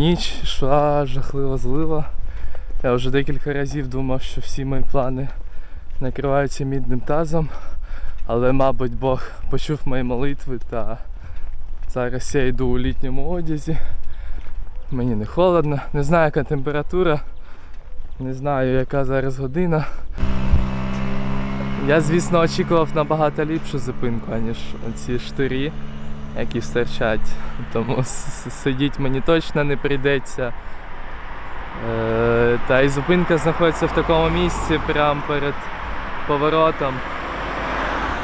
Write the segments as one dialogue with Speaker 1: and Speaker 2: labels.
Speaker 1: ніч йшла жахлива злива. Я вже декілька разів думав, що всі мої плани накриваються мідним тазом, але, мабуть, Бог почув мої молитви та зараз я йду у літньому одязі. Мені не холодно, не знаю, яка температура, не знаю, яка зараз година. Я, звісно, очікував набагато ліпшу зупинку, аніж ці штирі, які стирчать. Тому сидіти мені точно не прийдеться. Е, Та і зупинка знаходиться в такому місці, прямо перед поворотом.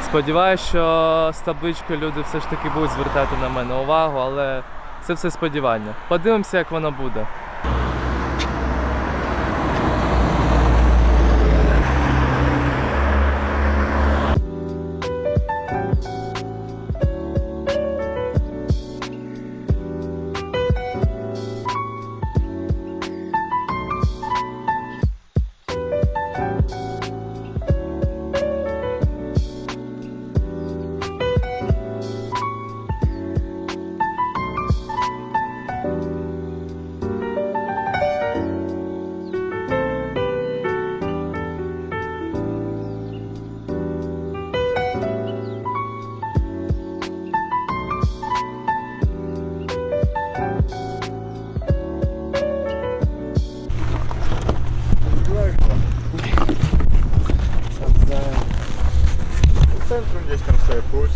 Speaker 1: Сподіваюсь, що з табличкою люди все ж таки будуть звертати на мене увагу, але це все сподівання. Подивимося, як воно буде.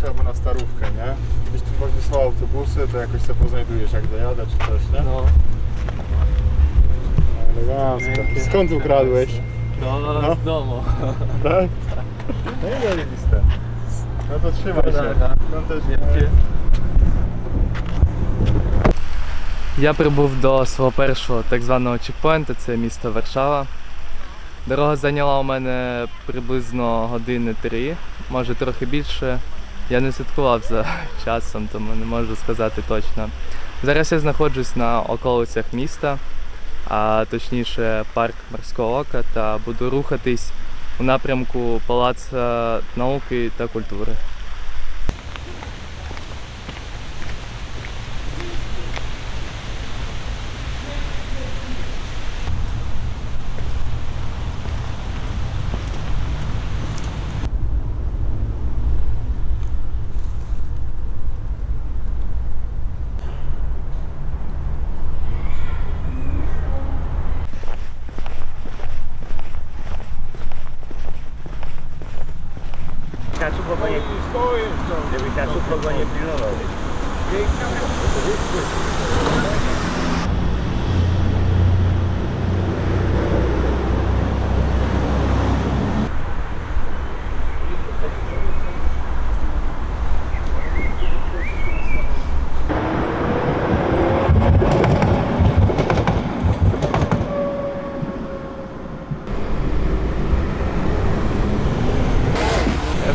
Speaker 2: sobie pójść, albo na starówkę, nie? Gdzieś tu właśnie są autobusy, to jakoś sobie poznajdujesz jak dojadę czy coś, nie?
Speaker 1: No,
Speaker 2: Elegancko. Skąd ukradłeś?
Speaker 1: to
Speaker 2: No.
Speaker 1: z domu.
Speaker 2: Tak? No i zajebiste. No to trzymaj się.
Speaker 1: Dobra.
Speaker 2: No też
Speaker 1: Dzięki. Я прибув до свого першого так званого чекпоінту, це місто Варшава. Дорога зайняла у мене приблизно години три, може трохи більше. Я не слідкував за часом, тому не можу сказати точно. Зараз я знаходжусь на околицях міста, а точніше парк морського ока, та буду рухатись у напрямку Палаца науки та культури.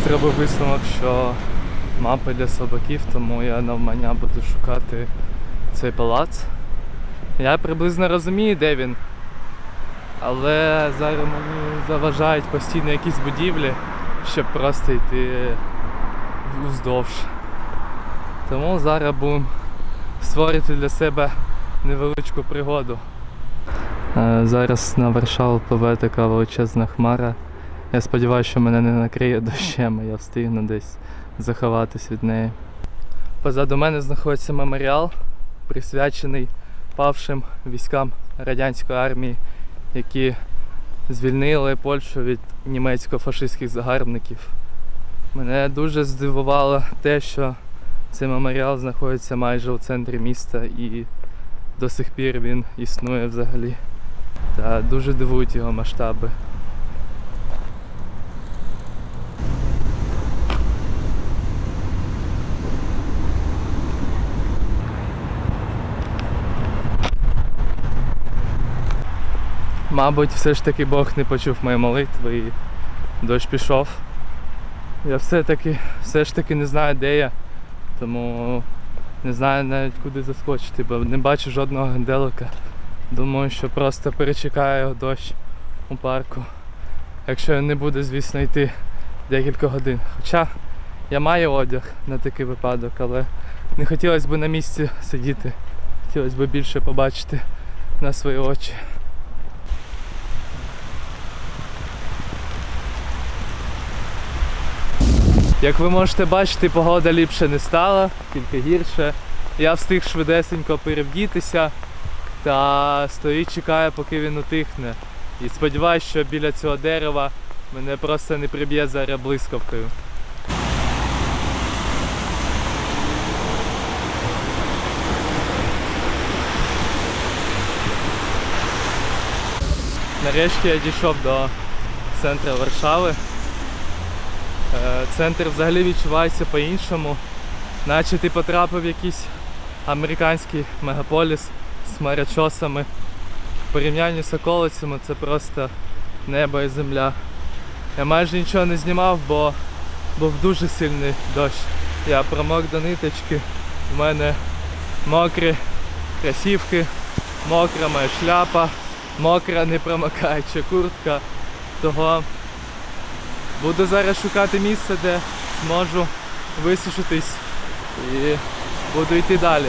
Speaker 1: Зробив висновок, що мапи для собаків, тому я навмання буду шукати цей палац. Я приблизно розумію, де він. Але зараз мені заважають постійно якісь будівлі, щоб просто йти вздовж. Тому зараз будемо створити для себе невеличку пригоду. Е, Зараз на Варшаву пливе така величезна хмара. Я сподіваюся, що мене не накриє дощем, і я встигну десь заховатись від неї. Позаду мене знаходиться меморіал, присвячений павшим військам радянської армії, які звільнили Польщу від німецько-фашистських загарбників. Мене дуже здивувало те, що цей меморіал знаходиться майже у центрі міста і до сих пір він існує взагалі. Та дуже дивують його масштаби. Мабуть, все ж таки Бог не почув мої молитви і дощ пішов. Я все-таки все ж таки не знаю, де я, тому не знаю навіть куди заскочити, бо не бачу жодного генделика. Думаю, що просто перечекаю дощ у парку. Якщо не буде, звісно, йти декілька годин. Хоча я маю одяг на такий випадок, але не хотілося б на місці сидіти. хотілося б більше побачити на свої очі. Як ви можете бачити, погода ліпше не стала, тільки гірше. Я встиг швидесенько перевдітися та стоїть, чекає, поки він утихне. І сподіваюся, що біля цього дерева мене просто не приб'є зараз блискавкою. Нарешті я дійшов до центру Варшави. Е, Центр взагалі відчувається по-іншому, наче ти потрапив в якийсь американський мегаполіс з марячосами. В порівнянні з околицями це просто небо і земля. Я майже нічого не знімав, бо був дуже сильний дощ. Я промок до ниточки, в мене мокрі кросівки, мокра моя шляпа, мокра не промокаюча куртка. Того буду зараз шукати місце, де зможу висушитись і буду йти далі.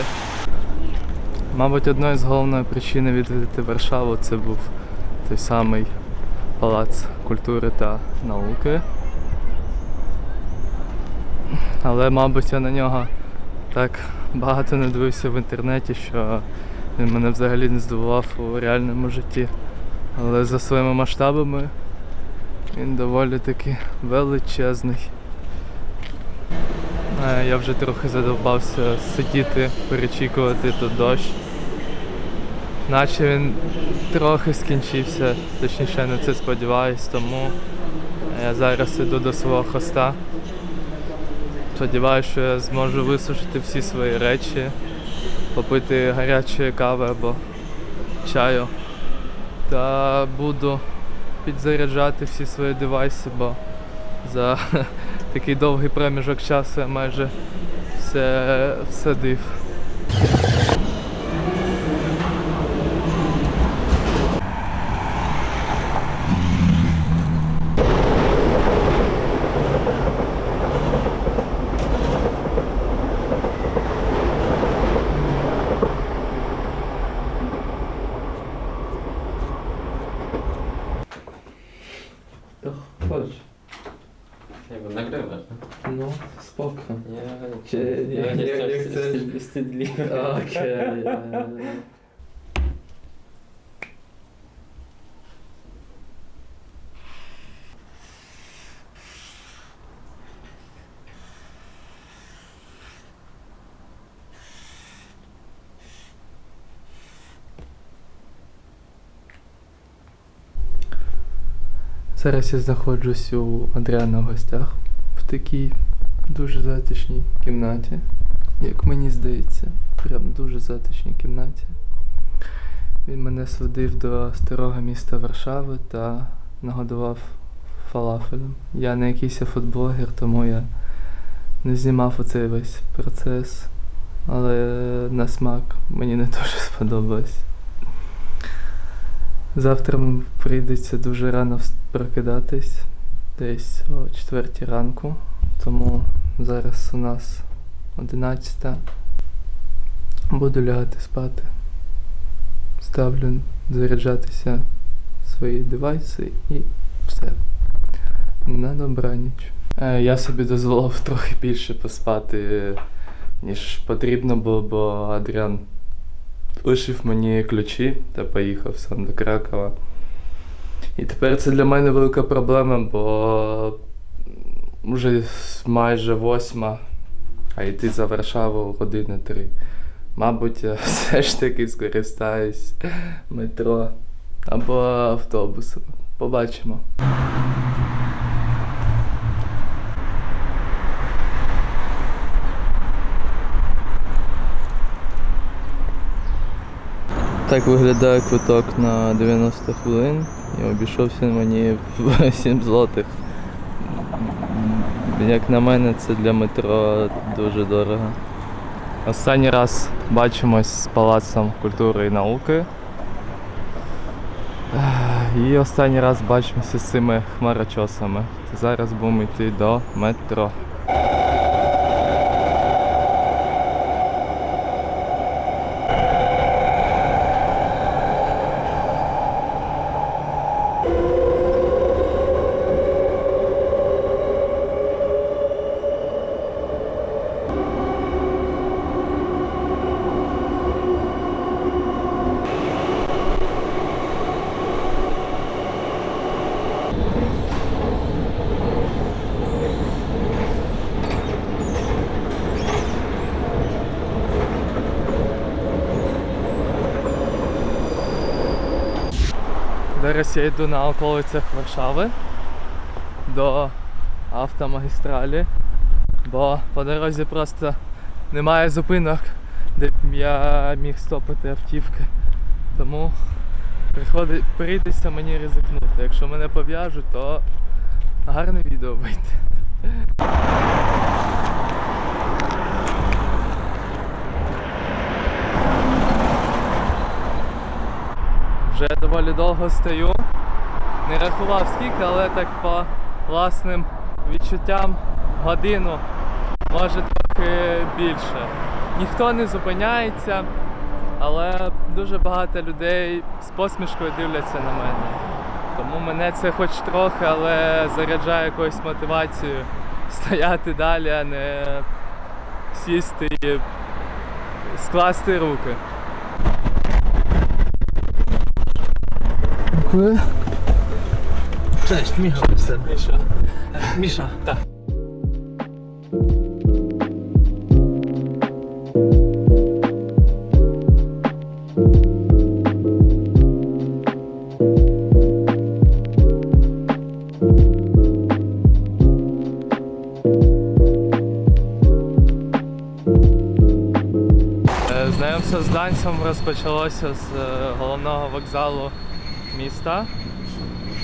Speaker 1: Мабуть, одною з головної причини відвідати Варшаву це був той самий палац культури та науки. Але, мабуть, я на нього так багато не дивився в інтернеті, що він мене взагалі не здивував у реальному житті. Але за своїми масштабами він доволі таки величезний. Е, Я вже трохи задовбався сидіти, перечікувати тут дощ. Наче він трохи скінчився, точніше на це сподіваюсь, тому я зараз іду до свого хоста. Сподіваюся, що я зможу висушити всі свої речі, попити гарячої кави або чаю. Та буду підзаряджати всі свої девайси, бо за такий довгий проміжок часу я майже все всадив. Chodź. Зараз я знаходжусь у Андріана в гостях в такій дуже затишній кімнаті. Як мені здається, прям дуже затишній кімнаті. Він мене сводив до старого міста Варшави та нагодував фалафелем. Я не якийсь футблогер, тому я не знімав оцей весь процес. Але на смак мені не дуже сподобалось. Завтра прийдеться дуже рано вс- прокидатись, десь о 4 ранку. Тому зараз у нас 11. Буду лягати спати. Ставлю заряджатися свої девайси і все. На добраніч. Е, Я собі дозволив трохи більше поспати, ніж потрібно було, бо Адріан лишив мені ключі та поїхав сам до Кракова. І тепер це для мене велика проблема, бо вже майже восьма, а йти за Варшаву години три. Мабуть, я все ж таки скористаюсь метро або автобусом. Побачимо. Так виглядає квиток на 90 хвилин і обійшовся мені в 7 злотих. Як на мене, це для метро дуже дорого. Останній раз бачимось з Палацом культури і науки. І останній раз бачимося з цими хмарочосами. Зараз будемо йти до метро. Зараз я йду на околицях Варшави до автомагістралі, бо по дорозі просто немає зупинок, де б я міг стопити автівки. Тому прийдеться мені ризикнути. Якщо мене пов'яжуть, то гарне відео вийде. Вже доволі довго стою. Не рахував скільки, але так по власним відчуттям годину, може трохи більше. Ніхто не зупиняється, але дуже багато людей з посмішкою дивляться на мене. Тому мене це хоч трохи, але заряджає якоюсь мотивацією стояти далі, а не сісти і скласти руки. Дякую.
Speaker 3: Cześć, Michał jestem.
Speaker 1: Міша.
Speaker 3: Misza.
Speaker 1: Tak. Е, Знайомство з Данцем розпочалося з е, головного вокзалу міста.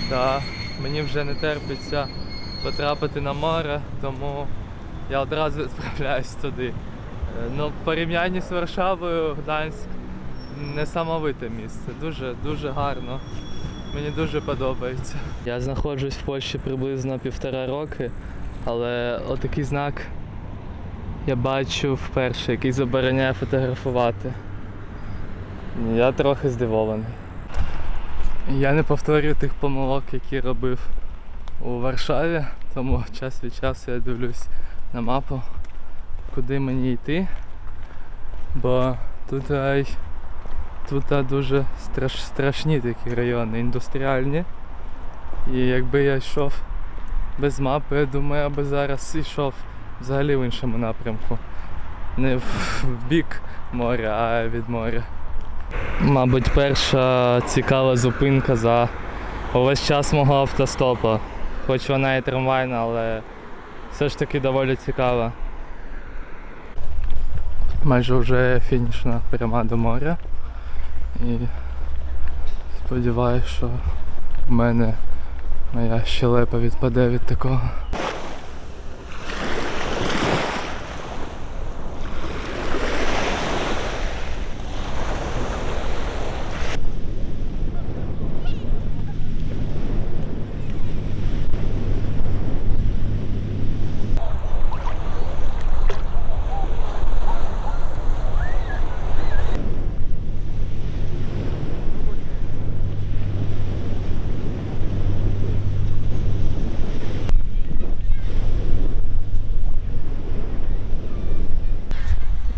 Speaker 1: Та мені вже не терпиться потрапити на море, тому я одразу відправляюсь туди. Е, Ну, порівнянні з Варшавою, Гданськ несамовите місце. Дуже дуже гарно. Мені дуже подобається. Я знаходжусь в Польщі приблизно півтора роки, але отакий знак я бачу вперше, який забороняє фотографувати. Я трохи здивований. Я не повторюю тих помилок, які робив у Варшаві, тому час від часу я дивлюсь на мапу, куди мені йти. Бо тут, тут дуже страш, страшні такі райони, індустріальні. І якби я йшов без мапи, я думаю, я би зараз йшов взагалі в іншому напрямку. Не в бік моря, а від моря. Мабуть, перша цікава зупинка за увесь час мого автостопу. Хоч вона і трамвайна, але все ж таки доволі цікава. Майже вже фінішна пряма до моря. І сподіваюся, що в мене моя щелепа відпаде від такого.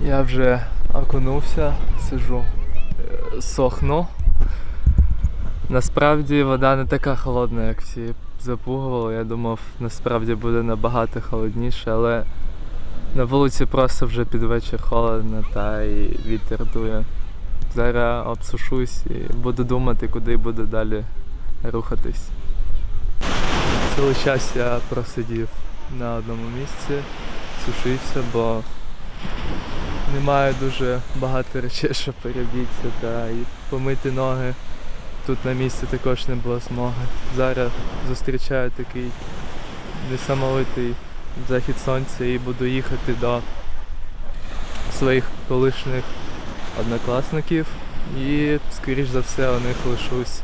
Speaker 1: Я вже окунувся, сижу, е, сохну. Насправді вода не така холодна, як всі запугували. Я думав, насправді буде набагато холодніше, але на вулиці просто вже під вечір холодно та і вітер дує. Зараз обсушусь і буду думати, куди буду далі рухатись. Цілий час я просидів на одному місці, сушився, бо немає дуже багато речей, щоб перебігтися та і помити ноги. Тут на місці також не було змоги. Зараз зустрічаю такий несамовитий захід сонця і буду їхати до своїх колишніх однокласників і, скоріш за все, у них лишусь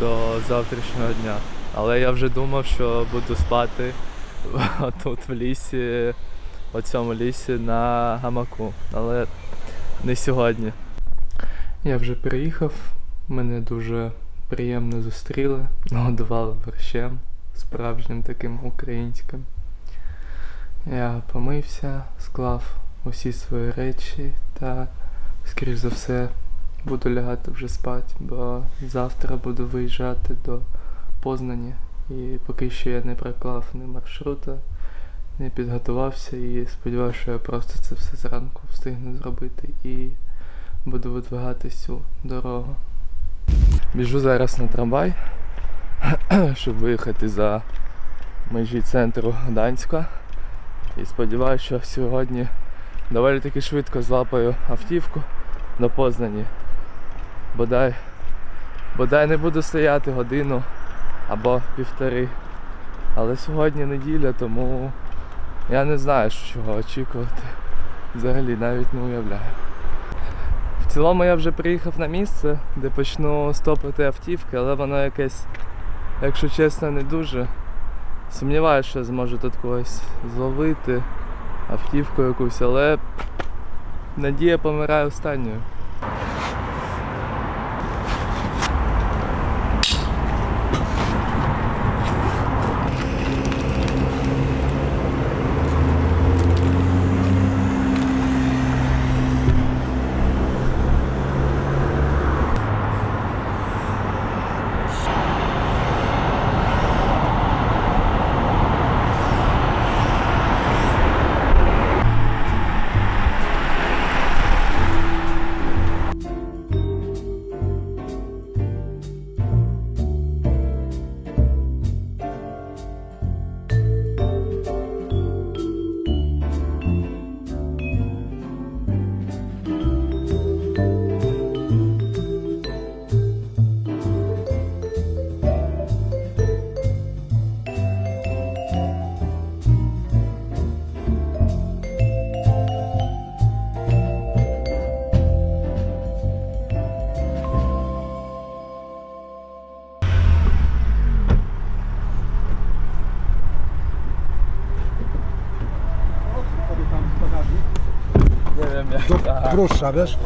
Speaker 1: до завтрашнього дня. Але я вже думав, що буду спати тут в лісі у цьому лісі на гамаку, але не сьогодні. Я вже приїхав, мене дуже приємно зустріли, нагодували борщем справжнім таким українським. Я помився, склав усі свої речі та, скоріш за все, буду лягати вже спати, бо завтра буду виїжджати до Познані. І поки що я не проклав ні маршрута, не підготувався і сподіваюся, що я просто це все зранку встигну зробити і буду видвигатись у дорогу. Біжу зараз на трамвай, щоб виїхати за межі центру Гданська. І сподіваюся, що сьогодні доволі таки швидко злапаю автівку до Познані. Бодай, бодай не буду стояти годину або півтори. Але сьогодні неділя, тому я не знаю, чого очікувати. Взагалі навіть не уявляю. В цілому я вже приїхав на місце, де почну стопити автівки, але воно якесь, якщо чесно, не дуже. Сумніваюся, що зможу тут когось зловити, автівку якусь, але надія помирає останньою.
Speaker 3: Droższa, wiesz?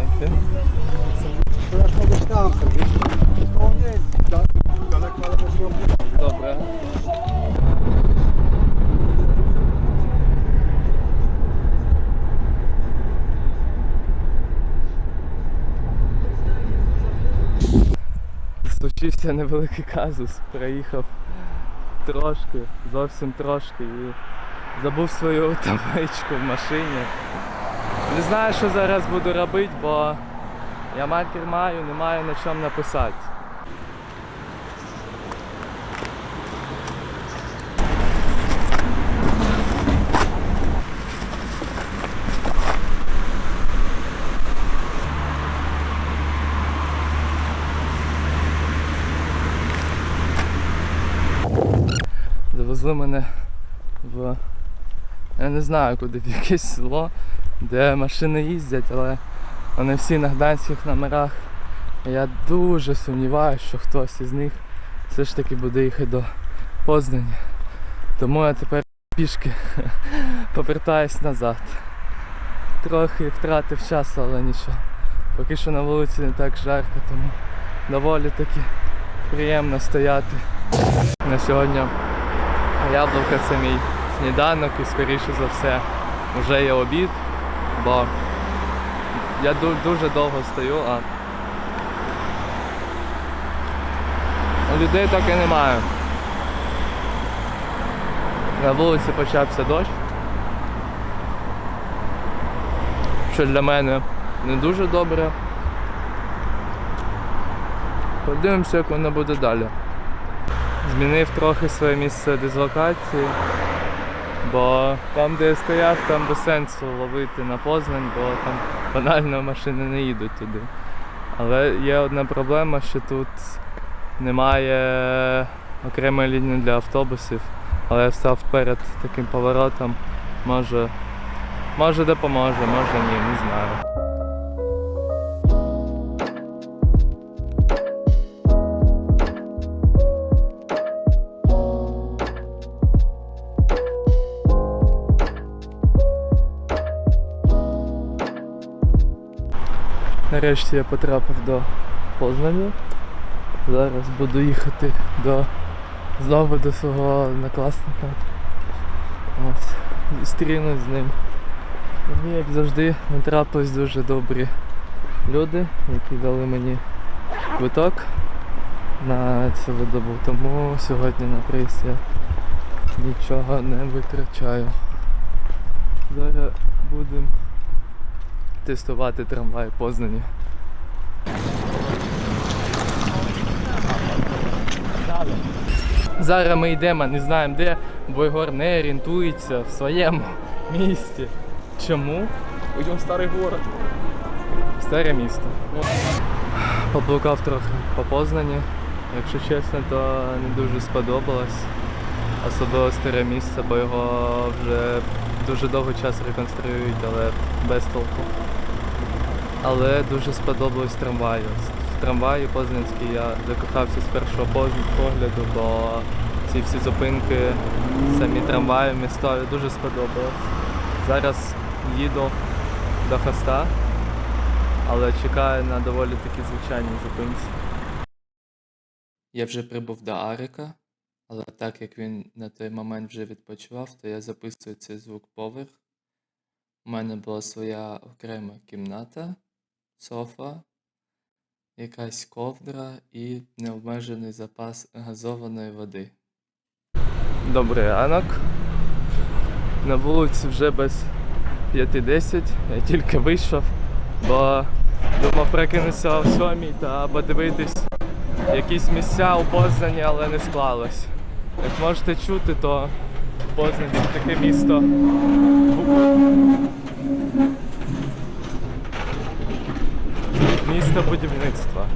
Speaker 3: To już mogę tam sobie. To nie jest da- daleko, ale też nie
Speaker 1: Dobra. Случився невеликий казус. Проїхав трошки, зовсім трошки і забув свою табличку в машині. Не знаю, що зараз буду робити, бо я маркер маю, не маю на чому написати. Завезли мене в. Я не знаю куди, в якесь село, де машини їздять, але вони всі на гданських номерах. Я дуже сумніваюся, що хтось із них все ж таки буде їхати до Познані. Тому я тепер пішки повертаюсь назад. Трохи втратив часу, але нічого. Поки що на вулиці не так жарко, тому доволі таки приємно стояти. На сьогодні яблука це мій сніданок і скоріше за все вже є обід, бо я дуже довго стою, а людей так і немає. На вулиці почався дощ. Що для мене не дуже добре. Подивимося, як воно буде далі. Змінив трохи своє місце дислокації, бо там, де я стояв, там без сенсу ловити на Познань, бо там банально машини не їдуть туди. Але є одна проблема, що тут немає окремої лінії для автобусів, але я став перед таким поворотом, може, може допоможе, може ні, не знаю. Нарешті я потрапив до Познані. Зараз буду їхати до знову до свого однокласника. Ось, зустрінусь з ним. Мені, як завжди, натрапились дуже добрі люди, які дали мені квиток на цю видобу. Тому сьогодні на приїзд я нічого не витрачаю. Зараз будемо тестувати трамвай Познані. Зараз ми йдемо, не знаємо де, бо Ігор не орієнтується в своєму місті. Чому?
Speaker 2: Пойдемо в старий город.
Speaker 1: Старе місто. Поблукав трохи по Познані. Якщо чесно, то не дуже сподобалось. Особливо старе місце, бо його вже дуже довго час реконструюють, але без толку. Але дуже сподобалось трамваю. В трамваї Познанській я закохався з першого погляду, бо ці всі зупинки, самі трамваї містові дуже сподобалось. Зараз їду до хоста, але чекаю на доволі такі звичайні зупинці. Я вже прибув до Арика, але так як він на той момент вже відпочивав, то я записую цей звук поверх. У мене була своя окрема кімната, софа, якась ковдра і необмежений запас газованої води. Добрий ранок. На вулиці вже без 5.10, я тільки вийшов, бо думав прокинутися о 7 та подивитись якісь місця у Познані, але не склалось. Як можете чути, то Познань таке місто. Місто будівництва.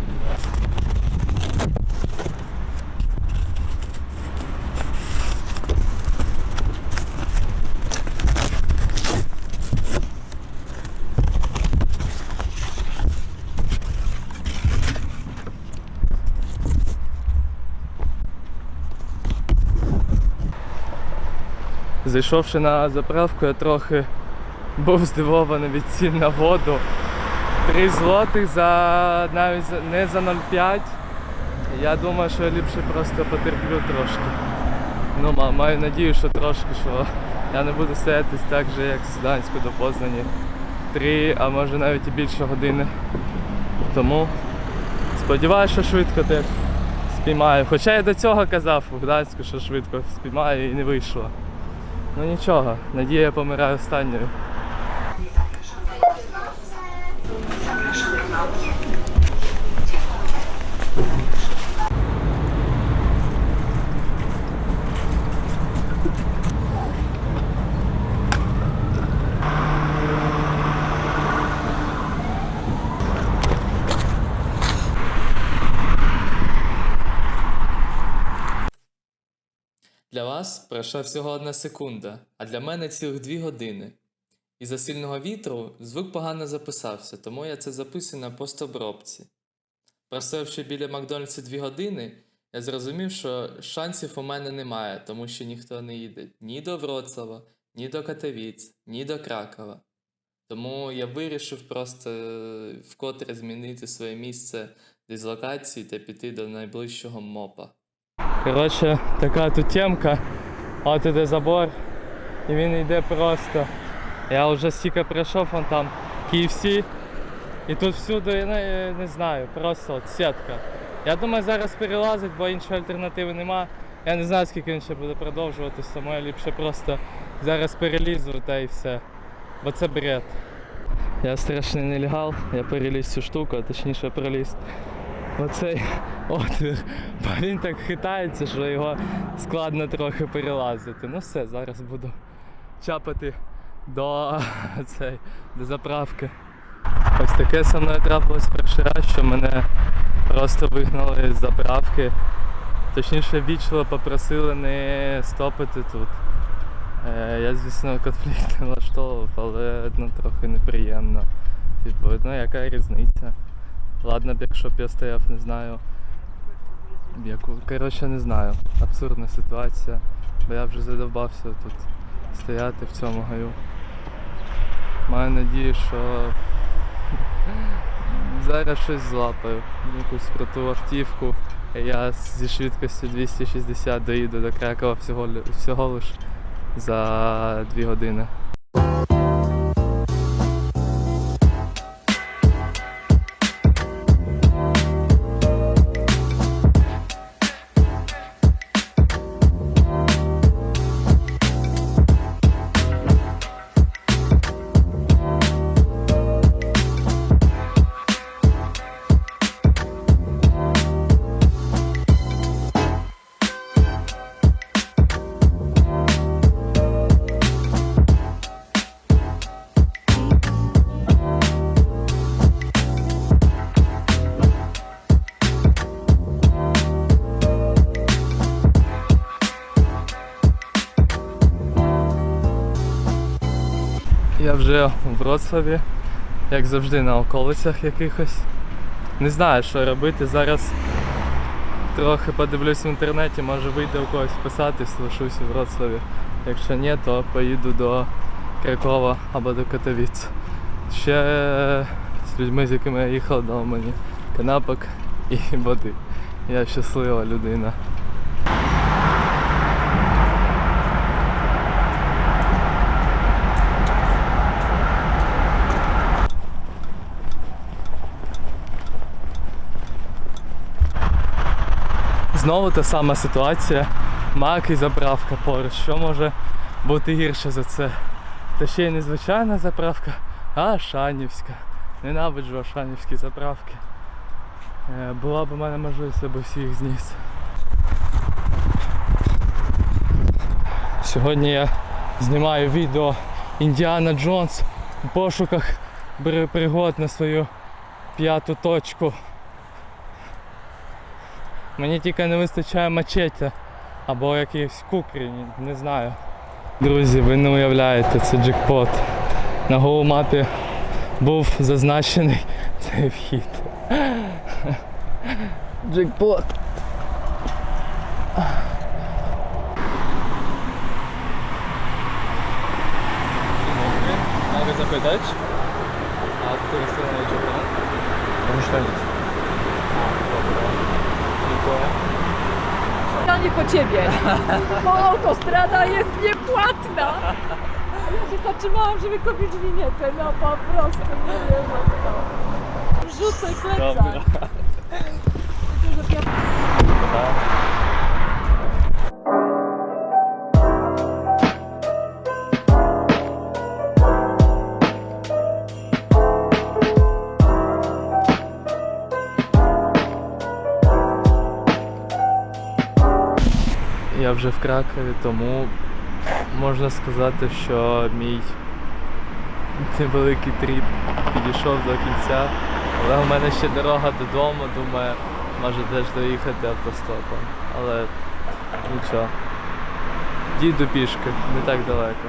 Speaker 1: Зайшовши на заправку, я трохи був здивований від цін на воду. 3 злотих за навіть не за 0,5. Я думаю, що я ліпше просто потерплю трошки. Ну, маю надію, що трошки, що я не буду стояти так же, як з Гданську до Познані. Три, а може навіть і більше години. Тому сподіваюся, що швидко теж спіймаю. Хоча я до цього казав у Гданську, що швидко спіймаю і не вийшло. Ну нічого, надія помирає останньою. Вас пройшла всього одна секунда, а для мене цілих дві години. Із-за сильного вітру звук погано записався, тому я це записую на постобробці. Простоявши біля Макдональдса дві години, я зрозумів, що шансів у мене немає, тому що ніхто не їде ні до Вроцлава, ні до Катовіць, ні до Кракова. Тому я вирішив просто вкотре змінити своє місце дислокації та піти до найближчого МОПа. Коротше, така тут темка. От іде забор. І він йде просто. Я вже стільки пройшов, вон там KFC. І тут всюди, не, не знаю, просто от сітка. Я думаю, зараз перелазить, бо іншої альтернативи нема. Я не знаю, скільки він ще буде продовжуватись, тому я ліпше просто зараз перелізу та і все. Бо це бред. Я страшний нелегал, я переліз цю штуку, точніше проліз оцей отвір. Бо він так хитається, що його складно трохи перелазити. Ну все, зараз буду чапати до, цей, до заправки. Ось таке со мною трапилось перший раз, що мене просто вигнали з заправки. Точніше, вічливо попросили не стопити тут. Е, я, звісно, конфлікт не влаштовував, але ну, трохи неприємно. Типу, ну яка різниця? Ладно б, якщо б я стояв, не знаю. Яку, коротше, не знаю. Абсурдна ситуація. Бо я вже задовбався тут стояти в цьому гаю. Маю надію, що зараз щось злапаю. Якусь круту автівку. Я зі швидкістю 260 доїду до Кракова всього, всього лиш за 2 години. Вже у Вроцлаві, як завжди на околицях якихось. Не знаю, що робити. Зараз трохи подивлюсь в інтернеті, може вийде у когось писатись, лишусь у Вроцлаві. Якщо ні, то поїду до Кракова або до Катовіць. Ще з людьми, з якими я їхав, дав мені канапок і води. Я щаслива людина. Знову та сама ситуація. Мак і заправка поруч. Що може бути гірше за це? Та ще й не звичайна заправка, а Ашанівська. Ненавиджу Ашанівські заправки. Е, Була б у мене можливість, я б всіх зніс. Сьогодні я знімаю відео Індіана Джонс у пошуках бри- пригод на свою п'яту точку. Мені тільки не вистачає мачете або якихось кукрінь, не знаю. Друзі, ви не уявляєте, це джекпот. На Google мапі був зазначений цей вхід. Джекпот. Mogę zapytać? A w której stronie jedzie pan?
Speaker 4: Ja nie po ciebie, bo autostrada jest niepłatna. Ja się zatrzymałam, żeby kupić winietę, no po prostu nie wiem jak to. Rzucę plecak.
Speaker 1: Dobra.
Speaker 4: Tylko, że
Speaker 1: Я вже в Кракові, тому можна сказати, що мій невеликий тріп підійшов до кінця. Але у мене ще дорога додому, думаю, може теж доїхати автостопом. Але нічого. Дійду пішки, не так далеко.